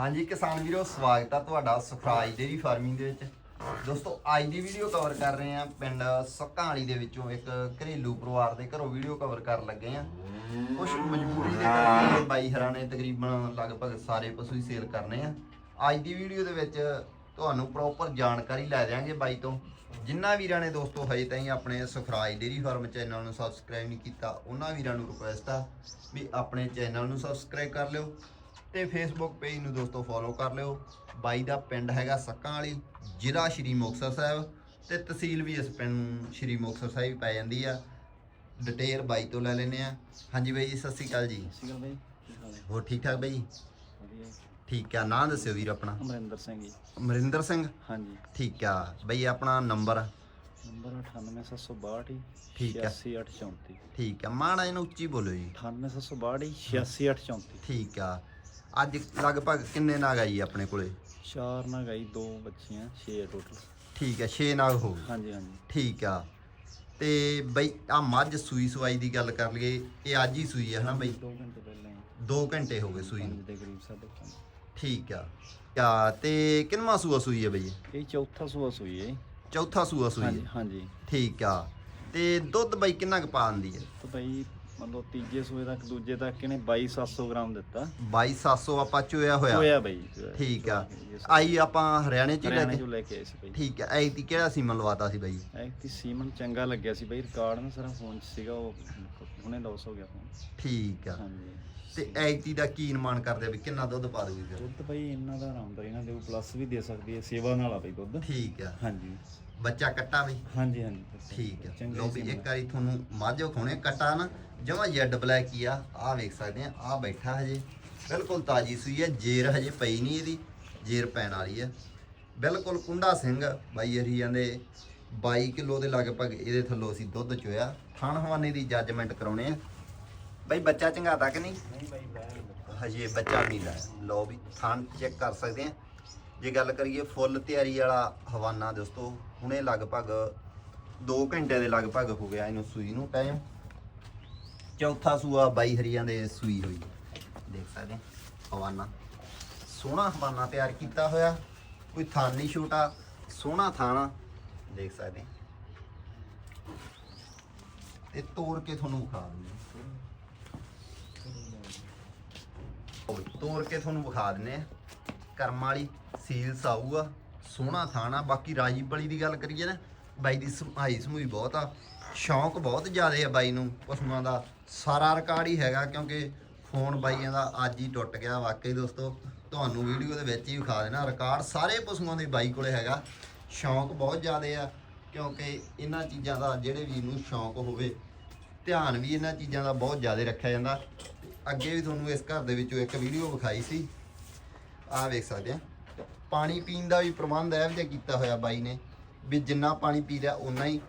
ਹਾਂਜੀ ਕਿਸਾਨ ਵੀਰੋ, ਸਵਾਗਤ ਆ ਤੁਹਾਡਾ ਸੁਖਰਾਜ ਡੇਰੀ ਫਾਰਮਿੰਗ ਦੇ ਵਿੱਚ। ਦੋਸਤੋ, ਅੱਜ ਦੀ ਵੀਡੀਓ ਕਵਰ ਕਰ ਰਹੇ ਆ ਪਿੰਡ ਸੱਕਾਂ ਦੇ ਵਿੱਚੋਂ ਇੱਕ ਘਰੇਲੂ ਪਰਿਵਾਰ ਦੇ ਘਰੋਂ ਵੀਡੀਓ ਕਵਰ ਕਰਨ ਲੱਗੇ ਆ। ਕੁਝ ਮਜਬੂਰੀ ਦੇ ਕਰਕੇ ਬਾਈ ਹਰਾਂ ਨੇ ਤਕਰੀਬਨ ਲਗਭਗ ਸਾਰੇ ਪਸ਼ੂ ਹੀ ਸੇਲ ਕਰਨੇ ਆ। ਅੱਜ ਦੀ ਵੀਡੀਓ ਦੇ ਵਿੱਚ ਤੁਹਾਨੂੰ ਪ੍ਰੋਪਰ ਜਾਣਕਾਰੀ ਲੈ ਦਿਆਂਗੇ ਬਾਈ ਤੋਂ। ਜਿਨ੍ਹਾਂ ਵੀਰਾਂ ਨੇ ਦੋਸਤੋ ਹਜੇ ਤਾਈਂ ਆਪਣੇ ਸੁਖਰਾਜ ਡੇਰੀ ਫਾਰਮ ਚੈਨਲ ਨੂੰ ਸਬਸਕ੍ਰਾਈਬ ਨਹੀਂ ਕੀਤਾ, ਉਹਨਾਂ ਵੀਰਾਂ ਨੂੰ ਰਿਕੁਐਸਟ ਆ ਵੀ ਆਪਣੇ ਚੈਨਲ ਨੂੰ ਸਬਸਕ੍ਰਾਈਬ ਕਰ ਲਿਓ। ਤੇ ਫੇਸਬੁੱਕ ਪੇਜ ਨੂੰ ਦੋਸਤੋ ਫੋਲੋ ਕਰ ਲਿਓ। ਬਾਈ ਦਾ ਪਿੰਡ ਹੈਗਾ ਸੱਕਾਂ ਵਾਲੀ ਜ਼ਿਲ੍ਹਾ ਸ਼੍ਰੀ ਮੁਕਤਸਰ ਸਾਹਿਬ ਤੇ ਤਹਿਸੀਲ ਵੀ ਇਸ ਪਿੰਡ ਨੂੰ ਸ਼੍ਰੀ ਮੁਕਤਸਰ ਸਾਹਿਬ ਪੈ ਜਾਂਦੀ ਆ। ਡਿਟੇਲ ਬਾਈ ਤੋਂ ਲੈ ਲੈਨੇ ਆ। ਹਾਂਜੀ ਬਾਈ ਜੀ ਸਤਿ ਸ਼੍ਰੀ ਅਕਾਲ ਜੀ। ਬਾਈ ਹੋਰ ਠੀਕ ਠਾਕ ਬਾਈ? ਵਧੀਆ। ਠੀਕ ਆ ਨਾਂ ਦੱਸਿਓ ਵੀਰ ਆਪਣਾ। ਅਮਰਿੰਦਰ ਸਿੰਘ ਜੀ। ਅਮਰਿੰਦਰ ਸਿੰਘ? ਹਾਂਜੀ। ਠੀਕ ਆ ਬਈ ਆਪਣਾ ਨੰਬਰ? ਨੰਬਰ 98762 ਠੀਕ ਹੈ। 86834 ਠੀਕ ਆ ਮਾਣਾ ਇਹਨੂੰ ਉੱਚੀ ਬੋਲੋ ਜੀ। 98762 86834 ਠੀਕ ਆ। ਅੱਜ ਲਗਭਗ ਕਿੰਨੇ ਨਾਗ ਆਈ ਆਪਣੇ ਕੋਲੇ? ਚਾਰ ਨਾ ਗਈ ਦੋ ਬੱਚੀਆਂ 6 ਟੋਟਲ ਠੀਕ ਆ 6 ਨਾਗ ਹੋ ਗਏ। ਹਾਂਜੀ ਹਾਂਜੀ। ਠੀਕ ਆ। ਤੇ ਬਈ ਆ ਮੱਝ ਸੂਈ ਸਵਾਈ ਦੀ ਗੱਲ ਕਰ ਲਈਏ ਇਹ ਅੱਜ ਹੀ ਸੂਈ ਹੈ ਹਨਾ ਬਈ? 2 ਘੰਟੇ ਪਹਿਲਾਂ ਹੀ। 2 ਘੰਟੇ ਹੋ ਗਏ ਸੂਈ ਨੂੰ। ਦੇ ਕਰੀਬ ਸਾਡੇ ਠੀਕ ਆ। ਆ ਤੇ ਕਿੰਨਵਾਂ ਸੂਆ ਸੂਈ ਹੈ ਬਈ? ਇਹ? ਚੌਥਾ ਸੂਆ ਸੂਈ ਹੈ ਚੌਥਾ ਸੂਆ ਸੂਈ ਹੈ ਹਾਂਜੀ ਠੀਕ ਆ। ਤੇ ਦੁੱਧ ਬਈ ਕਿੰਨਾ ਕੁ ਪਾ ਦਿੰਦੀ ਹੈ ਤਾਂ ਭਾਈ ਮਤਲਬ ਤੀਜੇ ਸੂਏ ਤੱਕ ਦੂਜੇ ਤੱਕ ਇਹਨੇ 2200 ਗ੍ਰਾਮ ਦਿੱਤਾ। 22700 ਆਪਾਂ ਚੋਇਆ ਹੋਇਆ। ਹੋਇਆ ਬਾਈ। ਠੀਕ ਆ। ਆਈ ਆਪਾਂ ਹਰਿਆਣੇ ਚ ਹੀ ਲੈ ਹਰਿਆਣੇ ਕੇ ਚੋਂ ਲੈ ਕੇ ਆਏ ਸੀ ਬਾਈ। ਠੀਕ ਆ ਐ ਤੀ ਕਿਹੜਾ ਸੀਮਨ ਲਵਾਤਾ ਸੀ ਬਈ? ਐਕਟੀ ਸੀਮਨ ਚੰਗਾ ਲੱਗਿਆ ਸੀ ਬਈ ਰਿਕਾਰਡ ਨਾ ਸਾਰਾ ਫੋਨ 'ਚ ਸੀਗਾ ਉਹ ਹੁਣੇ ਲਾਸ ਹੋ ਗਿਆ ਫੋਨ ਠੀਕ ਆ। ਹਾਂਜੀ। ਤੇ ਐਤੀ ਦਾ ਕੀ ਅਨੁਮਾਨ ਕਰਦੇ ਆ ਵੀ ਕਿੰਨਾ ਦੁੱਧ ਪਾ ਦੂਗੀ ਫਿਰ? ਦੁੱਧ ਬਈ ਇਹਨਾਂ ਦਾ ਆਰਾਮਦਾਰੀ ਇਹਨਾਂ ਦੇ ਪਲੱਸ ਵੀ ਦੇ ਸਕਦੀ ਹੈ ਸੇਵਾ ਨਾਲ ਆ ਬਈ ਦੁੱਧ। ਠੀਕ ਆ। ਹਾਂਜੀ। ਬੱਚਾ ਕੱਟਾ ਬਈ ਹਾਂਜੀ ਹਾਂਜੀ। ਠੀਕ ਆ। ਚੰਗਾ ਲੋ ਵੀ ਇੱਕ ਵਾਰੀ ਤੁਹਾਨੂੰ ਮੱਝ ਵਿਖਾਉਣੇ ਕੱਟਾ ਨਾ। ਜਮਾ ਜੈਡ ਬਲੈਕ ਹੀ ਆ ਆ ਵੇਖ ਸਕਦੇ ਆ ਆ ਬੈਠਾ ਹਜੇ। ਬਿਲਕੁਲ ਤਾਜੀ ਸੂਈ ਹੈ ਜੇਰ ਹਜੇ ਪਈ ਨਹੀਂ ਇਹਦੀ ਜੇਰ ਪੈਣ ਵਾਲੀ ਹੈ ਬਿਲਕੁਲ ਕੁੰਡਾ ਸਿੰਘ ਬਾਈ ਹਰੀ ਜਾਂਦੇ 22 ਕਿਲੋ ਦੇ ਲਗਭਗ ਇਹਦੇ ਥੱਲੋਂ ਅਸੀਂ ਦੁੱਧ ਚੋਇਆ। ਥਣ ਹਵਾਨੇ ਦੀ ਜੱਜਮੈਂਟ ਕਰਾਉਣੇ ਆ। ਬਾਈ ਬੱਚਾ ਚੰਗਾਤਾ ਤੱਕ ਨਹੀਂ? ਹਜੇ ਬੱਚਾ ਨਹੀਂ ਲਾਇਆ ਲਓ ਵੀ ਥਣ ਚੈੱਕ ਕਰ ਸਕਦੇ ਆ ਜੇ ਗੱਲ ਕਰੀਏ ਫੁੱਲ ਤਿਆਰੀ ਵਾਲਾ ਹਵਾਨਾ ਦੋਸਤੋ, ਹੁਣੇ ਲਗਭਗ 2 ਘੰਟੇ ਦੇ ਲਗਭਗ ਹੋ ਗਿਆ ਇਹਨੂੰ ਸੂਈ ਨੂੰ ਟਾਈਮ ਚੌਥਾ ਸੂਆ ਬਾਈ ਹਰੀਆਂ ਦੇ ਸੂਈ ਹੋਈ। ਦੇਖ ਸਕਦੇ ਹਵਾਨਾ। ਸੋਹਣਾ ਹਵਾਨਾ ਤਿਆਰ ਕੀਤਾ ਹੋਇਆ। ਕੋਈ ਥਣ ਨਹੀਂ ਛੋਟਾ, ਸੋਹਣਾ ਥਾਣਾ ਦੇਖ ਸਕਦੇ ਤੇ ਤੋੜ ਕੇ ਤੁਹਾਨੂੰ ਵਿਖਾ ਦਿੰਦੇ ਆ ਤੋੜ ਕੇ ਤੁਹਾਨੂੰ ਵਿਖਾ ਦਿੰਨੇ ਆ। ਕਰਮ ਵਾਲੀ ਸੀਲ ਸਾਊ ਆ, ਸੋਹਣਾ ਥਾਣਾ ਬਾਕੀ ਰਾਜੀ ਬਲੀ ਦੀ ਗੱਲ ਕਰੀਏ ਨਾ, ਬਾਈ ਦੀ ਸਮਾਈ ਸਮੂਈ ਬਹੁਤ ਆ। ਸ਼ੌਂਕ ਬਹੁਤ ਜ਼ਿਆਦਾ ਆ ਬਾਈ ਨੂੰ, ਪਸ਼ੂਆਂ ਦਾ। ਸਾਰਾ ਰਿਕਾਰਡ ਹੀ ਹੈਗਾ, ਕਿਉਂਕਿ ਫੋਨ ਬਾਈਆਂ ਦਾ ਅੱਜ ਹੀ ਟੁੱਟ ਗਿਆ। ਵਾਕਈ ਦੋਸਤੋ, ਤੁਹਾਨੂੰ ਵੀਡੀਓ ਦੇ ਵਿੱਚ ਹੀ ਵਿਖਾ ਦੇਣਾ। ਰਿਕਾਰਡ ਸਾਰੇ ਪਸ਼ੂਆਂ ਦੇ ਬਾਈ ਕੋਲੇ ਹੈਗਾ। ਸ਼ੌਂਕ ਬਹੁਤ ਜ਼ਿਆਦਾ ਆ, ਕਿਉਂਕਿ ਇਹਨਾਂ ਚੀਜ਼ਾਂ ਦਾ ਜਿਹੜੇ ਵੀ ਨੂੰ ਸ਼ੌਂਕ ਹੋਵੇ, ਧਿਆਨ ਵੀ ਇਹਨਾਂ ਚੀਜ਼ਾਂ ਦਾ ਬਹੁਤ ਜ਼ਿਆਦਾ ਰੱਖਿਆ ਜਾਂਦਾ। ਅੱਗੇ ਵੀ ਤੁਹਾਨੂੰ ਇਸ ਘਰ ਦੇ ਵਿੱਚੋਂ ਇੱਕ ਵੀਡੀਓ ਵਿਖਾਈ ਸੀ। ਆਹ ਵੇਖ ਸਕਦੇ ਆ। ਪਾਣੀ ਪੀਣ ਦਾ ਵੀ ਪ੍ਰਬੰਧ ਇਹੋ ਜਿਹਾ ਕੀਤਾ ਹੋਇਆ ਬਾਈ ਨੇ ਵੀ ਜਿੰਨਾ ਪਾਣੀ ਪੀ ਲਿਆ ਉਨਾ ਹੀ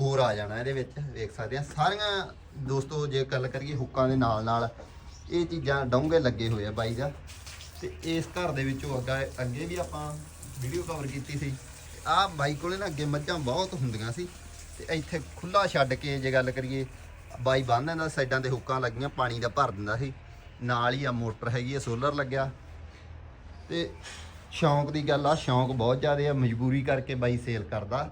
ਹੋਰ ਆ ਜਾਣਾ ਇਹਦੇ ਵਿੱਚ। ਵੇਖ ਸਕਦੇ ਆ। ਸਾਰੀਆਂ ਦੋਸਤੋ, ਜੇ ਗੱਲ ਕਰੀਏ ਹੁੱਕਾਂ ਦੇ ਨਾਲ ਨਾਲ, ਇਹ ਚੀਜ਼ਾਂ ਡੋਂਗੇ ਲੱਗੇ ਹੋਏ ਆ ਬਾਈ ਦਾ। ਤੇ ਇਸ ਘਰ ਦੇ ਵਿੱਚੋਂ ਅੱਗਾ, ਅੱਗੇ ਵੀ ਆਪਾਂ ਵੀਡੀਓ ਕਵਰ ਕੀਤੀ ਸੀ। ਆਹ ਬਾਈ ਕੋਲੇ ਨਾ ਅੱਗੇ ਮੱਝਾਂ ਬਹੁਤ ਹੁੰਦੀਆਂ ਸੀ। ਤੇ ਇੱਥੇ ਖੁੱਲਾ ਛੱਡ ਕੇ ਜੇ ਗੱਲ ਕਰੀਏ ਬਾਈ ਬੰਨ ਦਿੰਦਾ ਸਾਈਡਾਂ ਤੇ ਹੁੱਕਾਂ ਲੱਗੀਆਂ ਪਾਣੀ ਦਾ ਭਰ ਦਿੰਦਾ ਸੀ। ਨਾਲ ਹੀ ਆ ਮੋਟਰ ਹੈਗੀ ਆ ਸੋਲਰ ਲੱਗਿਆ। ਤੇ ਸ਼ੌਂਕ ਦੀ ਗੱਲ ਆ ਸ਼ੌਂਕ ਬਹੁਤ ਜ਼ਿਆਦਾ ਆ ਮਜਬੂਰੀ ਕਰਕੇ ਬਾਈ ਸੇਲ ਕਰਦਾ।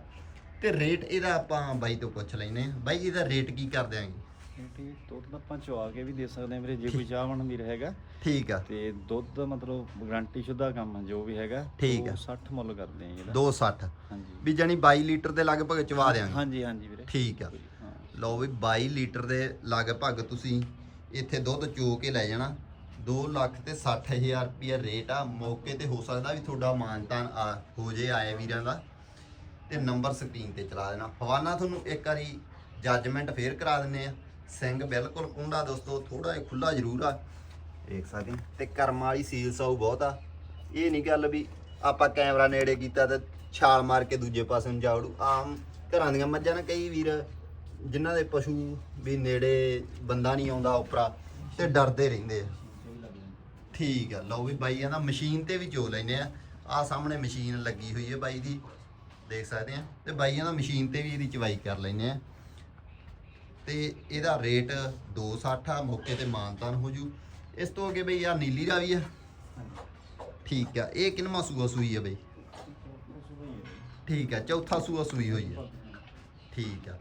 ਤੇ ਰੇਟ ਇਹਦਾ ਆਪਾਂ ਬਾਈ ਤੋਂ ਪੁੱਛ ਲੈਨੇ ਆ ਬਾਈ ਇਹਦਾ ਰੇਟ ਕੀ ਕਰ ਦਿਆਂਗੇ ਕਿਉਂਕਿ ਦੁੱਧ ਆਪਾਂ ਚਵਾ ਕੇ ਵੀ ਦੇ ਸਕਦੇ ਹਾਂ ਵੀਰੇ ਜੇ ਕੋਈ ਚਾਹਵਣ ਵੀਰ ਹੈਗਾ ਠੀਕ ਆ। ਤੇ ਦੁੱਧ ਮਤਲਬ ਗਾਰੰਟੀ ਸ਼ੁੱਧਾ ਕੰਮ ਆ ਜੋ ਵੀ ਹੈਗਾ ਠੀਕ ਆ। 60 ਮੁੱਲ ਕਰਦੇ ਆ ਇਹਦਾ। 260 ਹਾਂਜੀ। ਵੀ ਜਾਨੀ 22 ਲੀਟਰ ਦੇ ਲਗਭਗ ਚਵਾ ਦਿਆਂਗੇ। ਹਾਂਜੀ ਹਾਂਜੀ ਵੀਰੇ। ਠੀਕ ਆ। ਲਓ ਵੀ 22 ਲੀਟਰ ਦੇ ਲਗਭਗ ਤੁਸੀਂ ਇੱਥੇ ਦੁੱਧ ਚੋ ਕੇ ਲੈ ਜਾਣਾ। 2 ਲੱਖ ਤੇ 60000 ਰੁਪਿਆ ਰੇਟ ਆ। ਮੌਕੇ ਤੇ ਹੋ ਸਕਦਾ ਵੀ ਤੁਹਾਡਾ ਮਾਨਤਾਨ ਆ, ਹੋ ਜੇ ਆਏ ਵੀਰਾਂ ਦਾ। ਤੇ ਨੰਬਰ ਸਕਰੀਨ ਤੇ ਚਲਾ ਦੇਣਾ। ਹਵਾਨਾ ਤੁਹਾਨੂੰ ਇੱਕ ਵਾਰੀ ਜੱਜਮੈਂਟ ਫੇਰ ਕਰਾ ਦਿੰਨੇ ਆ। ਸਿੰਘ ਬਿਲਕੁਲ ਕੁੰਡਾ ਦੋਸਤੋ ਥੋੜਾ ਜਿਹਾ ਖੁੱਲਾ ਜ਼ਰੂਰ ਆ। ਦੇਖ ਸਕਦੇ ਆ। ਤੇ ਕਰਮ ਵਾਲੀ ਸੀਲ ਸਾਊ ਬਹੁਤ ਆ। ਇਹ ਨਹੀਂ ਗੱਲ ਵੀ ਆਪਾਂ ਕੈਮਰਾ ਨੇੜੇ ਕੀਤਾ ਤੇ ਛਾਲ ਮਾਰ ਕੇ ਦੂਜੇ ਪਾਸੇ ਨੂੰ ਜਾਵੜੂ। ਆਮ ਘਰਾਂ ਦੀਆਂ ਮੱਝਾਂ ਨਾ ਕਈ ਵੀਰ ਜਿਨ੍ਹਾਂ ਦੇ ਪਸ਼ੂ ਵੀ ਨੇੜੇ ਬੰਦਾ ਨਹੀਂ ਆਉਂਦਾ ਉਪਰਾ ਤੇ ਡਰਦੇ ਰਹਿੰਦੇ ਆ। ਠੀਕ ਆ ਲਓ ਵੀ ਬਾਈਆਂ ਦਾ ਮਸ਼ੀਨ ਤੇ ਵੀ ਚੋ ਲੈਨੇ ਆ। ਆ ਸਾਹਮਣੇ ਮਸ਼ੀਨ ਲੱਗੀ ਹੋਈ ਹੈ ਬਾਈ ਦੀ ਦੇਖ ਸਕਦੇ ਆ। ਤੇ ਬਾਈਆਂ ਦਾ ਮਸ਼ੀਨ ਤੇ ਵੀ ਇਹਦੀ ਚਵਾਈ ਕਰ ਲੈਨੇ ਆ। ਤੇ ਇਹਦਾ ਰੇਟ 260 ਆ ਮੌਕੇ ਤੇ ਮਾਨਤਾਨ ਹੋ ਜੂ। ਇਸ ਤੋਂ ਅੱਗੇ ਬਈ ਆ ਨੀਲੀ ਦਾ ਵੀ ਆ। ਠੀਕ ਆ ਇਹ ਕਿੰਨਵਾਂ ਸੂਆ ਸੂਈ ਆ ਬਈ? ਠੀਕ ਆ ਚੌਥਾ ਸੂਆ ਸੂਈ ਹੋਈ ਆ। ਠੀਕ ਆ।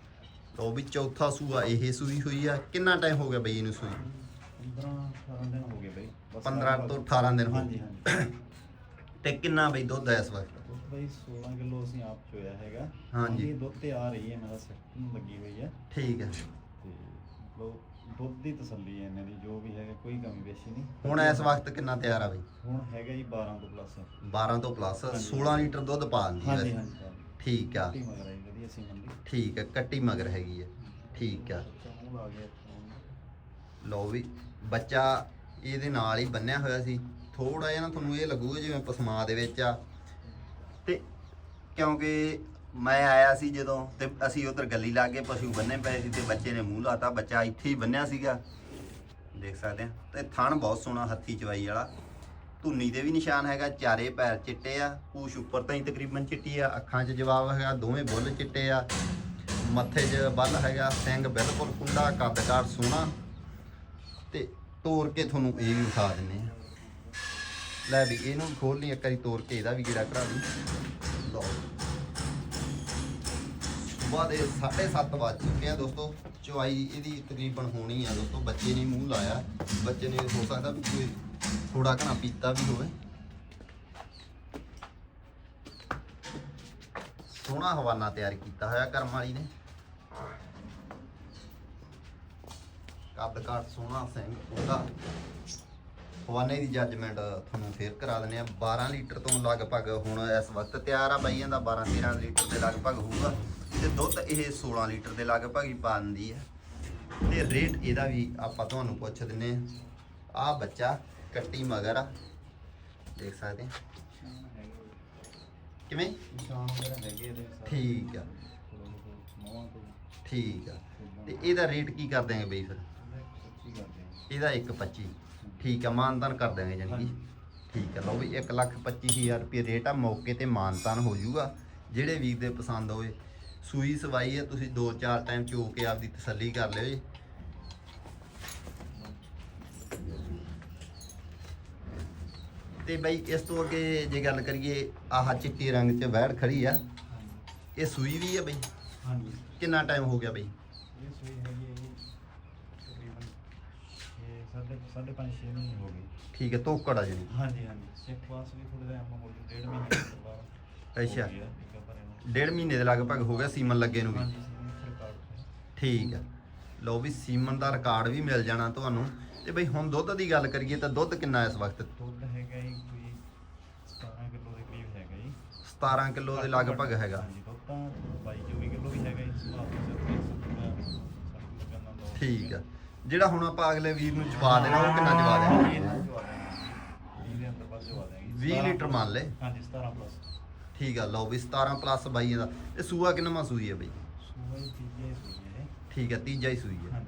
ਲਓ ਵੀ ਚੌਥਾ ਸੂਆ ਇਹ ਸੂਈ ਹੋਈ ਆ। ਕਿੰਨਾ ਟਾਈਮ ਹੋ ਗਿਆ ਬਈ ਇਹਨੂੰ ਸੂਈ? 15 18 ਦਿਨ ਹੋ ਗਏ ਬਈ ਬਸ 15 ਤੋਂ 18 ਦਿਨ ਹੋ ਹਾਂਜੀ ਗਏ। ਹਾਂਜੀ ਤੇ ਕਿੰਨਾ ਬਈ ਦੁੱਧ ਹੈ ਇਸ ਵਕਤ ਬਈ 16 ਕਿਲੋ ਅਸੀਂ ਆਪ ਚੋਇਆ ਹੈਗਾ। ਹਾਂਜੀ। ਦੁੱਧ ਤੇ ਆ ਰਹੀ ਹੈ ਮੇਰਾ ਸੈਕਟਨ ਲੱਗੀ ਹੋਈ ਹੈ। ਠੀਕ ਹੈ। ਤੇ ਮਤਲਬ ਦੁੱਧ ਦੀ ਤਸੱਲੀ ਹੈ ਇਹਨਾਂ ਦੀ ਜੋ ਵੀ ਹੈਗਾ ਕੋਈ ਕਮੀ ਪੇਸ਼ੀ ਨਹੀਂ। ਹੁਣ ਇਸ ਵਕਤ ਕਿੰਨਾ ਤਿਆਰ ਆ ਬਈ? ਹੁਣ ਹੈਗਾ ਜੀ 12 ਤੋਂ ਪਲੱਸ 12 ਤੋਂ ਪਲੱਸ ਹਾਂਜੀ। 16 ਲੀਟਰ ਦੁੱਧ ਪਾ ਦਿੰਦੀ ਹੈ। ਹਾਂਜੀ ਹਾਂਜੀ। ਠੀਕ ਆ। ਮੰਡੀ ਠੀਕ ਹੈ ਕੱਟੀ ਮਗਰ ਹੈਗੀ ਹੈ ਠੀਕ ਆ। ਚਾਹੂੰ ਆ ਗਿਆ ਇੱਥੋਂ। ਲਓ ਵੀ ਬੱਚਾ ਇਹਦੇ ਨਾਲ ਹੀ ਬੰਨਿਆ ਹੋਇਆ ਸੀ। ਥੋੜਾ ਜਿਹਾ ਨਾ ਤੁਹਾਨੂੰ ਇਹ ਲੱਗੂਗਾ ਜਿਵੇਂ ਪਸਮਾ ਦੇ ਵਿੱਚ ਆ। ਤੇ ਕਿਉਂਕਿ ਮੈਂ ਆਇਆ ਸੀ ਜਦੋਂ ਤੇ ਅਸੀਂ ਉਧਰ ਗੱਲੀ ਲਾ ਕੇ ਪਸ਼ੂ ਬੰਨੇ ਪਏ ਸੀ ਤੇ ਬੱਚੇ ਨੇ ਮੂੰਹ ਲਾਤਾ। ਬੱਚਾ ਇੱਥੇ ਹੀ ਬੰਨਿਆ ਸੀਗਾ। ਦੇਖ ਸਕਦੇ ਆ। ਤੇ ਥਣ ਬਹੁਤ ਸੋਹਣਾ ਹੱਥੀ ਚਵਾਈ ਵਾਲਾ। ਧੁੰਨੀ ਦੇ ਵੀ ਨਿਸ਼ਾਨ ਹੈਗਾ, ਚਾਰੇ ਪੈਰ ਚਿੱਟੇ ਆ, ਪੂਛ ਉੱਪਰ ਤਾਂ ਹੀ ਤਕਰੀਬਨ ਚਿੱਟੀ ਆ, ਅੱਖਾਂ 'ਚ ਜਵਾਬ ਹੈਗਾ, ਦੋਵੇਂ ਬੁੱਲ ਚਿੱਟੇ ਆ, ਮੱਥੇ 'ਚ ਬੱਲ ਹੈਗਾ ਸਿੰਘ ਬਿਲਕੁਲ ਕੁੰਡਾ ਕੱਦ ਕਾਠ ਸੋਹਣਾ। ਤੇ ਤੋੜ ਕੇ ਤੁਹਾਨੂੰ ਇਹ ਵੀ ਵਿਖਾ ਦਿੰਨੇ ਆ। ਲੈ ਵੀ ਇਹਨੂੰ ਵੀ ਖੋਲ ਲਈ, ਇੱਕ ਵਾਰੀ ਤੋੜ ਕੇ ਇਹਦਾ ਵੀ ਗੇੜਾ ਕਰਾ ਲਈ। ਲਓ। ਸਵੇਰ ਦੇ 7:30 ਵੱਜ ਚੁੱਕੇ ਆ ਦੋਸਤੋ। ਚੁਆਈ ਇਹਦੀ ਤਕਰੀਬਨ ਹੋਣੀ ਆ ਦੋਸਤੋ, ਬੱਚੇ ਨੇ ਮੂੰਹ ਲਾਇਆ। ਬੱਚੇ ਨੇ ਹੋ ਸਕਦਾ ਵੀ ਕੋਈ ਥੋੜਾ ਘਣਾ ਪੀਤਾ ਵੀ ਹੋਵੇ। ਸੋਹਣਾ ਹਵਾਨਾ ਤਿਆਰ ਕੀਤਾ ਹੋਇਆ ਕਰਮ ਵਾਲੀ ਨੇ। ਕੱਦ ਕਾਠ ਸੋਹਣਾ ਸਿੰਘ ਉਹਦਾ ਹਵਾਨੇ ਦੀ ਜੱਜਮੈਂਟ ਤੁਹਾਨੂੰ ਫੇਰ ਕਰਾ ਦਿੰਦੇ ਆ 12 ਲੀਟਰ ਤੋਂ ਲਗਭਗ ਹੁਣ ਇਸ ਵਕਤ ਤਿਆਰ ਆ ਬਾਈਆਂ ਦਾ 12 13 ਲੀਟਰ ਦੇ ਲਗਭਗ ਹੋਊਗਾ। ਤੇ ਦੁੱਧ ਇਹ 16 ਲੀਟਰ ਦੇ ਲਗਭਗ ਹੀ ਪਾ ਦਿੰਦੀ ਆ ਤੇ ਰੇਟ ਇਹਦਾ ਵੀ ਆਪਾਂ ਤੁਹਾਨੂੰ ਪੁੱਛ ਦਿੰਨੇ ਆ ਆ ਬੱਚਾ ਕੱਟੀ ਮਗਰ ਆ। ਦੇਖ ਸਕਦੇ ਆ। ਕਿਵੇਂ? ਨਿਸ਼ਾਨ ਵਗੈਰਾ ਹੈਗੇ ਇਹਦੇ ਸਾਰੇ। ਠੀਕ ਆ। ਮੋਹਾਂ ਤੋਂ ਠੀਕ ਆ। ਤੇ ਇਹਦਾ ਰੇਟ ਕੀ ਕਰ ਦਿਆਂਗੇ ਬਈ ਫਿਰ? ਸੱਚੀ ਕਰਦੇ ਹਾਂ ਇਹਦਾ 1.25 ਠੀਕ ਆ ਮਾਨਤਾਨ ਕਰ ਦਿਆਂਗੇ ਜਾਨੀ ਕਿ। ਠੀਕ ਆ ਲਓ ਵੀ 125000 ਰੁਪਏ ਰੇਟ ਆ। ਮੌਕੇ ਤੇ ਮਾਨਤਾਨ ਹੋ ਜਾਊਗਾ। ਜਿਹੜੇ ਵੀਰ ਦੇ ਪਸੰਦ ਹੋਵੇ ਸੂਈ ਸਵਾਈ ਹੈ ਤੁਸੀਂ 2-4 ਟਾਈਮ ਚੋ ਕੇ ਆਪਦੀ ਤਸੱਲੀ ਕਰ ਲਿਓ ਜੀ। ਤੇ ਬਈ ਇਸ ਤੋਂ ਅੱਗੇ ਜੇ ਗੱਲ ਕਰੀਏ ਆਹ ਚਿੱਟੇ ਰੰਗ 'ਚ ਵਹਿੜ ਖੜੀ ਆ। ਇਹ ਸੂਈ ਵੀ ਆ ਬਈ? ਹਾਂਜੀ। ਕਿੰਨਾ ਟਾਈਮ ਹੋ ਗਿਆ ਬਈ? ਇਹ ਸੂਈ ਹੈਗੀ ਹੈ ਜੀ ਤਕਰੀਬਨ ਇਹ ਸਾਢੇ ਸਾਢੇ ਪੰਜ ਛੇ ਮਹੀਨੇ ਹੋ ਗਏ। ਠੀਕ ਹੈ ਤੋਕੜ ਆ ਜਣੀ ਹਾਂਜੀ ਹਾਂਜੀ। ਚੈੱਕ ਪਾਸ ਵੀ ਥੋੜਾ ਜਿਹਾ ਐਮ ਹੋ ਡੇਢ ਮਹੀਨੇ ਤੋਂ ਬਾਅਦ ਅੱਛਾ। ਡੇਢ ਮਹੀਨੇ ਦੇ ਲਗਭਗ ਹੋ ਗਿਆ ਸੀਮਨ ਲੱਗੇ ਨੂੰ ਵੀ। ਠੀਕ ਆ। ਲਓ ਵੀ ਸੀਮਨ ਦਾ ਰਿਕਾਰਡ ਵੀ ਮਿਲ ਜਾਣਾ ਤੁਹਾਨੂੰ। ਤੇ ਬਈ ਹੁਣ ਦੁੱਧ ਦੀ ਗੱਲ ਕਰੀਏ ਤਾਂ ਦੁੱਧ ਕਿੰਨਾ ਇਸ ਵਕਤ? ਦੁੱਧ ਹੈਗਾ ਜੀ ਕੋਈ 17 ਕਿਲੋ ਦੇ ਕਰੀਬ ਹੈਗਾ ਜੀ 17 ਕਿਲੋ ਦੇ ਲਗਭਗ ਹੈਗਾ। ਹਾਂਜੀ ਦੁੱਧ ਤਾਂ 22 24 ਕਿਲੋ ਵੀ ਹੈਗਾ ਜੀ ਸੁਭਾਅ ਦੇ ਸਿਰ ਤੇ ਸਾਨੂੰ ਲੱਗਣ ਨਾਲ ਦੋ ਠੀਕ ਆ। ਜਿਹੜਾ ਹੁਣ ਆਪਾਂ ਅਗਲੇ ਵੀਰ ਨੂੰ ਚਵਾ ਦੇਣਾ ਉਹ ਕਿੰਨਾ ਚਵਾ ਦੇਣਾ? ਇਹਨੂੰ ਚਵਾ ਦੇਵਾਂਗੇ 20 ਦੇ ਅੰਦਰ ਬਸ ਚਵਾ ਦੇਵਾਂਗੇ 20 ਲੀਟਰ ਮੰਨ ਲੈ ਹਾਂਜੀ 17 ਪਲੱਸ ਠੀਕ ਆ ਲਓ ਵੀ 17 ਪਲੱਸ ਬਾਈ ਦਾ ਇਹ ਸੂਆ ਕਿੰਨਾ ਸੂਈ ਹੈ ਬਈ? ਸੂਆ ਹੀ ਤੀਜੇ ਸੂਈ ਹੈ ਠੀਕ ਆ ਤੀਜਾ ਹੀ ਸੂਈ ਹੈ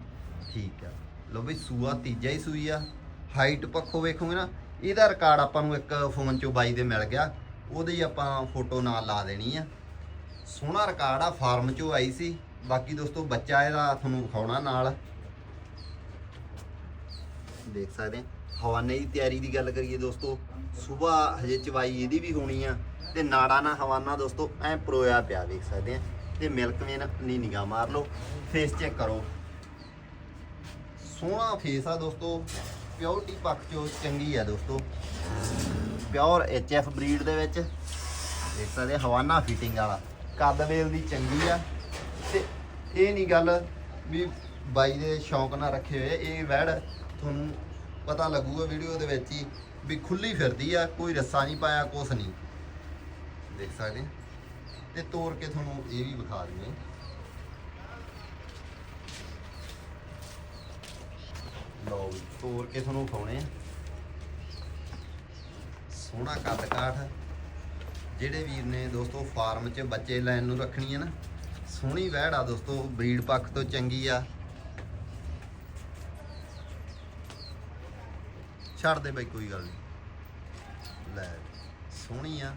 ਠੀਕ ਆ। ਲਓ ਬਈ ਸੂਆ ਤੀਜਾ ਹੀ ਸੂਈ ਆ। ਹਾਈਟ ਪੱਖੋਂ ਵੇਖੋਗੇ ਨਾ ਇਹਦਾ ਰਿਕਾਰਡ ਆਪਾਂ ਨੂੰ ਇੱਕ ਫੋਨ ਚੋਂ ਬਾਈ ਦੇ ਮਿਲ ਗਿਆ। ਉਹਦੇ ਆਪਾਂ ਫੋਟੋ ਨਾਲ ਲਾ ਦੇਣੀ ਆ। ਸੋਹਣਾ ਰਿਕਾਰਡ ਆ ਫਾਰਮ ਚੋਂ ਆਈ ਸੀ। ਬਾਕੀ ਦੋਸਤੋ, ਬੱਚਾ ਇਹਦਾ ਤੁਹਾਨੂੰ ਵਿਖਾਉਣਾ ਨਾਲ। ਦੇਖ ਸਕਦੇ ਆ। ਹਵਾਨੇ ਦੀ ਤਿਆਰੀ ਦੀ ਗੱਲ ਕਰੀਏ ਦੋਸਤੋ, ਸਵੇਰ ਹਜੇ ਚਵਾਈ ਇਹਦੀ ਵੀ ਹੋਣੀ ਆ। ਤੇ ਨਾੜਾ ਨਾਲ ਹਵਾਨਾ ਦੋਸਤੋ, ਐ ਪਰੋਇਆ ਪਿਆ ਦੇਖ ਸਕਦੇ ਆ। ਤੇ ਮਿਲਕ ਵੇਨ ਨੀ ਨਿਗਾਹ ਮਾਰ ਲਓ ਫੇਸ ਚੈੱਕ ਕਰੋ। ਸੋਹਣਾ ਫੇਸ ਆ ਦੋਸਤੋ ਪਿਓਰਟੀ ਪੱਖ ਚੋਂ ਚੰਗੀ ਆ ਦੋਸਤੋ। ਪਿਓਰ ਐਫ ਬਰੀਡ ਦੇ ਵਿੱਚ। ਦੇਖ ਸਕਦੇ ਹਵਾਨਾ ਫਿਟਿੰਗ ਵਾਲਾ। ਕੱਦ ਵੇਲ ਦੀ ਚੰਗੀ ਆ। ਤੇ ਇਹ ਨਹੀਂ ਗੱਲ ਵੀ ਬਾਈ ਦੇ ਸ਼ੌਂਕ ਨਾਲ ਰੱਖੇ ਹੋਏ। ਇਹ ਵੈੜ ਤੁਹਾਨੂੰ ਪਤਾ ਲੱਗੂਗਾ ਵੀਡੀਓ ਦੇ ਵਿੱਚ ਹੀ ਵੀ ਖੁੱਲੀ ਫਿਰਦੀ ਆ। ਕੋਈ ਰੱਸਾ ਨਹੀਂ ਪਾਇਆ, ਕੁਛ ਨਹੀਂ ਦੇਖ ਸਕਦੇ ਆ। ਤੇ ਤੋੜ ਕੇ ਤੁਹਾਨੂੰ ਇਹ ਵੀ ਵਿਖਾ ਦਿੰਦੇ ਲਓ ਵੀ ਤੋੜ ਕੇ ਤੁਹਾਨੂੰ ਵਿਖਾਉਣੇ ਆ। ਸੋਹਣਾ ਕੱਦ ਕਾਠ। ਜਿਹੜੇ ਵੀਰ ਨੇ ਦੋਸਤੋ ਫਾਰਮ 'ਚ ਬੱਚੇ ਲੈਣ ਨੂੰ ਰੱਖਣੀ ਹੈ ਨਾ ਸੋਹਣੀ ਵਹਿੜ ਆ ਦੋਸਤੋ ਬਰੀਡ ਪੱਖ ਤੋਂ ਚੰਗੀ ਆ। ਛੱਡ ਦੇ ਬਈ ਕੋਈ ਗੱਲ ਨਹੀਂ ਲੈ ਸੋਹਣੀ ਆ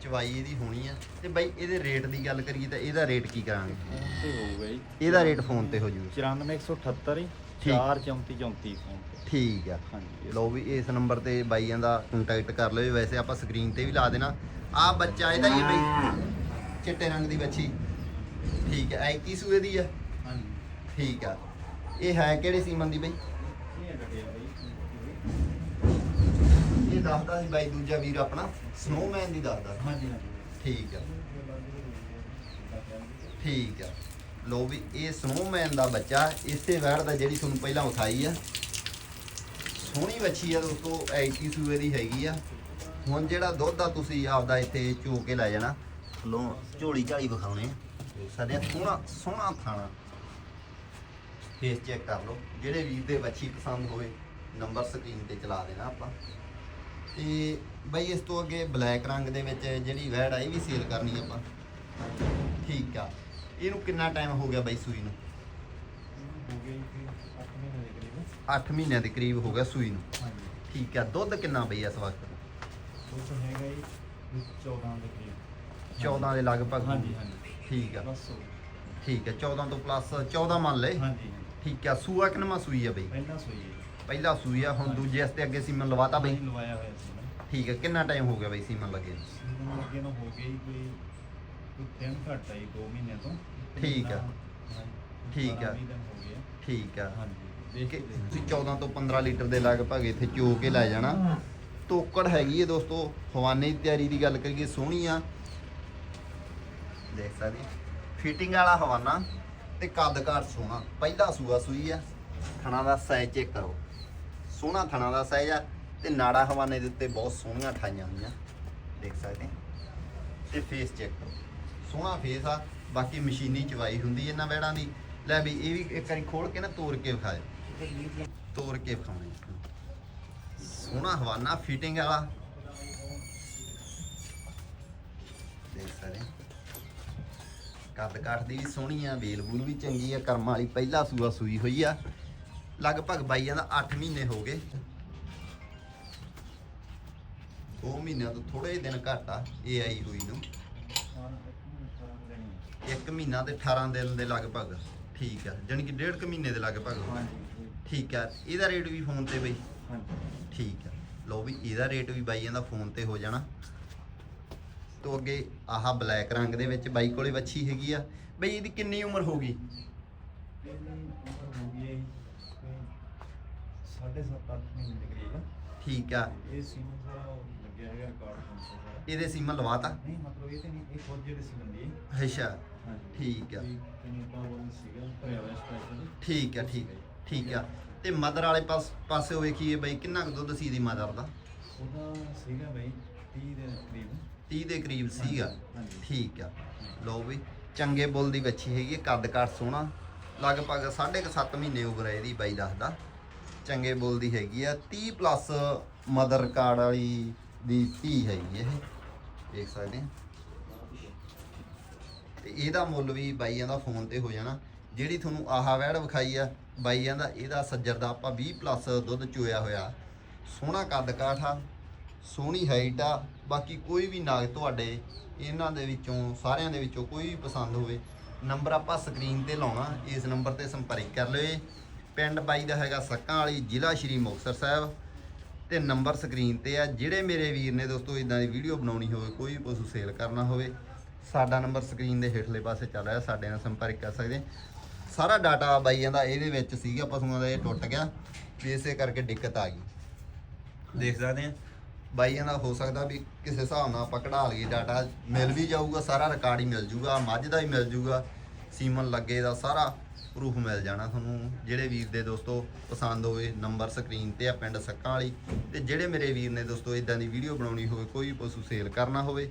ਚਵਾਈ ਇਹਦੀ ਹੋਣੀ ਆ। ਤੇ ਬਈ ਇਹਦੇ ਰੇਟ ਦੀ ਗੱਲ ਕਰੀਏ ਤਾਂ ਇਹਦਾ ਰੇਟ ਕੀ ਕਰਾਂਗੇ? ਤੇ ਹੋਊਗਾ ਜੀ। ਇਹਦਾ ਰੇਟ ਫੋਨ ਤੇ ਹੋ ਜੂ 94178 ਠੀਕ। 4 34 34 ਫੋਨ ਤੇ। ਠੀਕ ਆ। ਹਾਂਜੀ। ਲਓ ਵੀ ਇਸ ਨੰਬਰ ਤੇ ਬਾਈਆਂ ਦਾ ਕੰਟੈਕਟ ਕਰ ਲਿਓ ਵੈਸੇ ਆਪਾਂ ਸਕਰੀਨ ਤੇ ਵੀ ਲਾ ਦੇਣਾ। ਆ ਬੱਚਾ ਇਹਦਾ ਹੀ ਬਈ। ਚਿੱਟੇ ਰੰਗ ਦੀ ਬੱਚੀ। ਠੀਕ ਹੈ ਐ ਕੀ ਸੂਏ ਦੀ ਆ? ਹਾਂਜੀ। ਠੀਕ ਆ। ਇਹ ਹੈ ਕਿਹੜੇ ਸੀਮਨ ਦੀ ਬਈ? ਇਹ ਦੱਸਦਾ ਸੀ ਬਾਈ ਦੂਜਾ ਵੀਰ ਆਪਣਾ। ਸਨੋਮੈਨ ਦੀ ਦੱਸਦਾ ਹਾਂਜੀ ਹਾਂਜੀ। ਠੀਕ ਆ। ਠੀਕ ਆ। ਲੋ ਵੀ ਇਹ ਸਨੋਮੈਨ ਦਾ ਬੱਚਾ ਇਸੇ ਵੈੜ ਦਾ ਜਿਹੜੀ ਤੁਹਾਨੂੰ ਪਹਿਲਾਂ ਉਠਾਈ ਆ। ਸੋਹਣੀ ਬੱਚੀ ਆ ਦੋਸਤੋ ਐਟੀ ਸੂਏ ਦੀ ਹੈਗੀ ਆ। ਹੁਣ ਜਿਹੜਾ ਦੁੱਧ ਆ, ਤੁਸੀਂ ਆਪਦਾ ਇੱਥੇ ਚੋ ਕੇ ਲੈ ਜਾਣਾ। ਲੋ ਝੋਲੀ ਝਾਲੀ ਵਿਖਾਉਣੇ ਸਾਡੇ ਸੋਹਣਾ ਸੋਹਣਾ ਖਾਣਾ ਫੇਸ ਚੈੱਕ ਕਰ ਲਓ, ਜਿਹੜੇ ਵੀਰ ਦੇ ਬੱਚੀ ਪਸੰਦ ਹੋਵੇ, ਨੰਬਰ ਸਕਰੀਨ ਤੇ ਚਲਾ ਦੇਣਾ ਆਪਾਂ। ਤੇ ਬਈ ਇਸ ਤੋਂ ਅੱਗੇ ਬਲੈਕ ਰੰਗ ਦੇ ਵਿੱਚ ਜਿਹੜੀ ਵੈੜ ਆ, ਇਹ ਵੀ ਸੇਲ ਕਰਨੀ ਆਪਾਂ। ਠੀਕ ਆ। ਇਹਨੂੰ ਕਿੰਨਾ ਟਾਈਮ ਹੋ ਗਿਆ ਬਾਈ ਸੂਈ ਨੂੰ? ਹੋ ਕਿ 8 ਮਹੀਨੇ ਦੇ ਕਰੀਬ। 8 ਮਹੀਨਿਆਂ ਦੇ ਕਰੀਬ ਹੋ ਗਿਆ ਸੂਈ ਨੂੰ? ਹਾਂਜੀ। ਠੀਕ ਆ ਦੁੱਧ ਕਿੰਨਾ ਬਈ ਇਸ ਵਕਤ? ਤਾਂ ਹੈਗਾ ਜੀ 14 ਦੇ ਕਰੀਬ। 14 ਦੇ ਲਗਭਗ? ਹਾਂਜੀ ਹਾਂਜੀ। ਠੀਕ ਆ। ਬਸ ਠੀਕ ਆ 14 ਤੋਂ ਪਲੱਸ 14 ਮੰਨ ਲਏ? ਹਾਂਜੀ ਠੀਕ ਆ ਸੂਆ ਕਿੰਨਾ ਸੂਈ ਆ ਬਈ? ਪਹਿਲਾਂ ਸੋਈ ਹੈ ਪਹਿਲਾ ਸੂਈ ਆ ਹੁਣ ਦੂਜੇ ਵਾਸਤੇ ਅੱਗੇ ਸੀਮਨ ਲਵਾਤਾ ਬਈ? ਨਹੀਂ ਲਵਾਇਆ ਹੋਇਆ ਸੀ ਮੈਂ ਠੀਕ ਆ ਕਿੰਨਾ ਟਾਈਮ ਹੋ ਗਿਆ ਬਈ ਸੀਮਨ ਲੱਗੇ ਨੂੰ? ਸੀਜ਼ਨ ਅੱਗੇ ਨੂੰ ਹੋ ਗਈ ਕੋਈ ਕੋਈ ਦਿਨ ਘੱਟ ਆਈ 2 ਮਹੀਨਿਆਂ ਤੋਂ ਠੀਕ ਆ। ਹਾਂਜੀ। ਠੀਕ ਆ। 12 ਵੀਹ ਦਿਨ ਹੋ ਗਏ ਆ। ਠੀਕ ਆ ਹਾਂਜੀ ਦੇਖ ਕਿ ਕੇ ਦੇਖੋ। ਤੁਸੀਂ 14 ਤੋਂ 15 ਲੀਟਰ ਦੇ ਲਗਭਗ ਇੱਥੇ ਚੋ ਕੇ ਲੈ ਜਾਣਾ ਤੋਕੜ ਹੈਗੀ ਹੈ ਦੋਸਤੋ ਹਵਾਨੇ ਦੀ ਤਿਆਰੀ ਦੀ ਗੱਲ ਕਰੀਏ ਸੋਹਣੀ ਆ ਦੇਖ ਸਕਦੇ ਫਿਟਿੰਗ ਵਾਲਾ ਹਵਾਨਾ ਤੇ ਕੱਦ ਘਾਟ ਸੋਹਣਾ ਪਹਿਲਾ ਸੂਆ ਸੂਈ ਆ ਥਣਾ ਦਾ ਸਾਈਜ਼ ਚੈੱਕ ਕਰੋ ਸੋਹਣਾ ਥਣਾ ਦਾ ਸਾਈਜ਼ ਆ ਤੇ ਨਾੜਾ ਹਵਾਨੇ ਦੇ ਉੱਤੇ ਬਹੁਤ ਸੋਹਣੀਆਂ ਠਾਈਆਂ ਹੋਈਆਂ ਦੇਖ ਸਕਦੇ ਤੇ ਫੇਸ ਚੈੱਕ ਕਰੋ ਸੋਹਣਾ ਫੇਸ ਆ, ਬਾਕੀ ਮਸ਼ੀਨੀ ਚਵਾਈ ਹੁੰਦੀ ਇਹਨਾਂ ਵੈੜਾਂ ਦੀ। ਲੈ ਵੀ ਇਹ ਵੀ ਇੱਕ ਵਾਰੀ ਖੋਲ ਕੇ ਨਾ ਤੋੜ ਕੇ ਵਿਖਾਏ ਤੋੜ ਕੇ ਵਿਖਾਉਣੇ ਸੋਹਣਾ ਹਵਾਨਾ ਫਿਟਿੰਗ ਵਾਲਾ। ਦੇਖ ਸਕਦੇ ਕੱਦ ਕਾਠ ਦੀ ਵੀ ਸੋਹਣੀ ਆ, ਵੇਲ ਬੂਲ ਵੀ ਚੰਗੀ ਆ, ਕਰਮ ਵਾਲੀ ਪਹਿਲਾ ਸੂਆ ਸੂਈ ਹੋਈ ਆ। ਲਗਭਗ ਬਾਈਆਂ ਦਾ 8 ਮਹੀਨੇ ਹੋ ਗਏ। 2 ਮਹੀਨਿਆਂ ਤੋਂ ਥੋੜੇ ਜਿਹੇ ਦਿਨ ਘੱਟ ਆ ਇਹ ਆਈ ਹੋਈ ਨੂੰ। 1 ਮਹੀਨਾ ਤੇ 18 ਦਿਨ ਦੇ ਲਗਭਗ ਠੀਕ ਹੈ ਜਾਨੀ ਕਿ ਡੇਢ ਕੁ ਮਹੀਨੇ ਦੇ ਲਗਭਗ ਹਾਂਜੀ। ਠੀਕ ਹੈ ਇਹਦਾ ਰੇਟ ਵੀ ਫੋਨ ਤੇ ਬਈ? ਹਾਂਜੀ। ਠੀਕ ਹੈ ਲਓ ਵੀ ਇਹਦਾ ਰੇਟ ਵੀ ਬਾਈ ਇਹਦਾ ਫੋਨ ਤੇ ਹੋ ਜਾਣਾ। ਤੋਂ ਅੱਗੇ ਆਹ ਬਲੈਕ ਰੰਗ ਦੇ ਵਿੱਚ ਬਾਈ ਕੋਲੇ ਵੱਛੀ ਹੈਗੀ ਆ। ਬਈ ਇਹਦੀ ਕਿੰਨੀ ਉਮਰ ਹੋ ਗਈ? ਠੀਕ ਆ। ਇਹ ਸੀਮਨ ਸਾਰਾ ਲੱਗਿਆ ਹੈਗਾ ਰਿਕਾਰਡ ਇਹਦੇ ਸੀਮਾ ਲਵਾਤਾ? ਨਹੀਂ ਮਤਲਬ ਇਹ ਤੇ ਨਹੀਂ ਇਹ ਖੁਦ ਜਿਹੜੇ ਸੀਮਨ ਦੀ। ਅੱਛਾ। ਠੀਕ ਆ। ਕੈਨੇਡਾ ਵੱਲ ਸੀਗਾ ਭਰਿਆ ਹੋਇਆ ਸਪੈਸ਼ਲ ਠੀਕ ਆ ਠੀਕ ਠੀਕ ਆ। ਤੇ ਮਦਰ ਵਾਲੇ ਪਾਸ ਪਾਸੇ ਵੇਖੀਏ ਬਈ ਕਿੰਨਾ ਕੁ ਦੁੱਧ ਸੀ ਦੀ ਮਦਰ ਦਾ? ਉਹਦਾ ਸੀਗਾ ਬਈ 30 ਦੇ ਕਰੀਬ। 30 ਦੇ ਕਰੀਬ ਸੀਗਾ। ਠੀਕ ਆ। ਲਓ ਵੀ ਚੰਗੇ ਬੁੱਲ ਦੀ ਵੱਛੀ ਹੈਗੀ ਆ, ਕੱਦ ਕਾਠ ਸੋਹਣਾ। ਲਗਭਗ 7.5 ਮਹੀਨੇ ਉਮਰ ਹੈ ਇਹਦੀ ਬਾਈ ਦੱਸਦਾ। ਚੰਗੇ ਬੁੱਲ ਦੀ ਹੈਗੀ ਆ। 30 ਪਲੱਸ ਮਦਰ ਕਾਰਡ ਵਾਲੀ ਦੀ ਧੀ ਹੈਗੀ ਇਹ। ਦੇਖ ਸਕਦੇ ਆ। ਤੇ ਇਹਦਾ ਮੁੱਲ ਵੀ ਬਾਈਆਂ ਦਾ ਫੋਨ ਤੇ ਹੋ ਜਾਣਾ। ਜਿਹੜੀ ਤੁਹਾਨੂੰ ਆਹਾ ਵੈੜ ਵਿਖਾਈ ਆ ਬਾਈਆਂ ਦਾ ਇਹਦਾ ਸੱਜਰ ਦਾ ਆਪਾਂ 20 ਪਲੱਸ ਦੁੱਧ ਚੋਇਆ ਹੋਇਆ। ਸੋਹਣਾ ਕੱਦ ਕਾਠ ਆ ਸੋਹਣੀ ਹਾਈਟ ਆ, ਬਾਕੀ ਕੋਈ ਵੀ ਨਾਗ ਤੁਹਾਡੇ ਇਹਨਾਂ ਦੇ ਵਿੱਚੋਂ, ਸਾਰਿਆਂ ਦੇ ਵਿੱਚੋਂ ਕੋਈ ਵੀ ਪਸੰਦ ਹੋਵੇ ਨੰਬਰ ਆਪਾਂ ਸਕਰੀਨ ਤੇ ਲਾਉਣਾ, ਇਸ ਨੰਬਰ ਤੇ ਸੰਪਰਕ ਕਰ ਲਿਓ ਪਿੰਡ ਬਾਈ ਦਾ ਹੈਗਾ ਸੱਕਾਂ ਵਾਲੀ, ਜ਼ਿਲ੍ਹਾ ਸ਼੍ਰੀ ਮੁਕਤਸਰ ਸਾਹਿਬ। ਤੇ ਨੰਬਰ ਸਕਰੀਨ ਤੇ ਆ, ਜਿਹੜੇ ਮੇਰੇ ਵੀਰ ਨੇ ਦੋਸਤੋ ਇਦਾਂ ਦੀ ਵੀਡੀਓ ਬਣਾਉਣੀ ਹੋਵੇ, ਕੋਈ ਵੀ ਪਸ਼ੂ ਸੇਲ ਕਰਨਾ ਹੋਵੇ ਸਾਡਾ ਨੰਬਰ ਸਕਰੀਨ ਦੇ ਹੇਠਲੇ ਪਾਸੇ ਚੱਲ ਰਿਹਾ ਸਾਡੇ ਨਾਲ ਸੰਪਰਕ ਕਰ ਸਕਦੇ ਸਾਰਾ ਡਾਟਾ ਬਾਈਆਂ ਦਾ ਇਹਦੇ ਵਿੱਚ ਸੀਗਾ ਪਸ਼ੂਆਂ ਦਾ ਇਹ ਟੁੱਟ ਗਿਆ ਵੀ ਇਸੇ ਕਰਕੇ ਦਿੱਕਤ ਆ ਗਈ। ਦੇਖ ਸਕਦੇ ਆ ਬਾਈਆਂ ਦਾ ਹੋ ਸਕਦਾ ਵੀ ਕਿਸੇ ਹਿਸਾਬ ਨਾਲ ਆਪਾਂ ਕਢਾ ਲਈਏ ਡਾਟਾ ਮਿਲ ਵੀ ਜਾਊਗਾ ਸਾਰਾ ਰਿਕਾਰਡ ਹੀ ਮਿਲ ਜੂਗਾ ਮੱਝ ਦਾ ਹੀ ਮਿਲ ਜੂਗਾ ਸੀਮਨ ਲੱਗੇ ਦਾ ਸਾਰਾ ਪ੍ਰੂਫ ਮਿਲ ਜਾਣਾ ਤੁਹਾਨੂੰ। ਜਿਹੜੇ ਵੀਰ ਦੇ ਦੋਸਤੋ ਪਸੰਦ ਹੋਵੇ ਨੰਬਰ ਸਕਰੀਨ ਤੇ ਆ ਪਿੰਡ ਸੱਕਾਂ ਵਾਲੀ ਤੇ ਜਿਹੜੇ ਮੇਰੇ ਵੀਰ ਨੇ ਦੋਸਤੋ ਇਦਾਂ ਦੀ ਵੀਡੀਓ ਬਣਾਉਣੀ ਹੋਵੇ ਕੋਈ ਪਸ਼ੂ ਸੇਲ ਕਰਨਾ ਹੋਵੇ